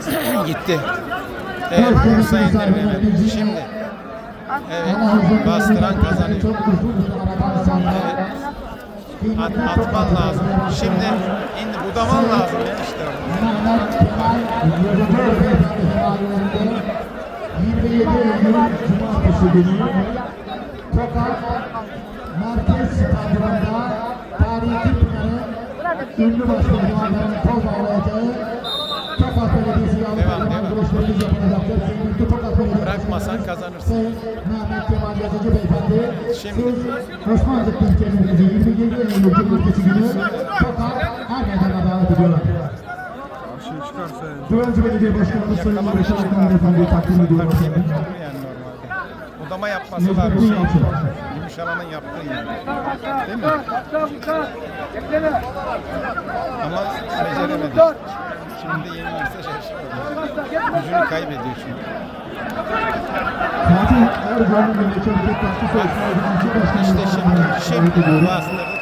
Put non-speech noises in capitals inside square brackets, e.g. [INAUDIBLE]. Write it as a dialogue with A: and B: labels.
A: [CLEARS THROAT] Gitti. Evet, Bursa indirmeleri. Şimdi. Evet, bastıran kazanıyor. Evet. At, atman lazım. Şimdi indi budaman lazım ya işte.
B: 27 Eylül Cumartesi günü Tokat Merkez Stadyumunda tarihi Pınar'ın ünlü başkanı Muharrem Toz
A: Bırakmasan kazanırsın. Şimdi.
B: siz Osmanlı Kentlerimizi 27 Eylül Cumartesi günü Tokat her meydana davet ediyorlar. Güvenci Belediye Başkanımız Sayın Barış Akman Efendi takdim
A: normalde. Budama yapması var şey. Gümüşhalan'ın yaptığı yani. Değil mi? Ama beceremedi. Şimdi yenilirse şaşırır. Gücünü kaybediyor çünkü.
B: Fatih Erdoğan'ın Milliyetçi Hareket Partisi Başkanı
A: İşte şimdi, şimdi bastırdı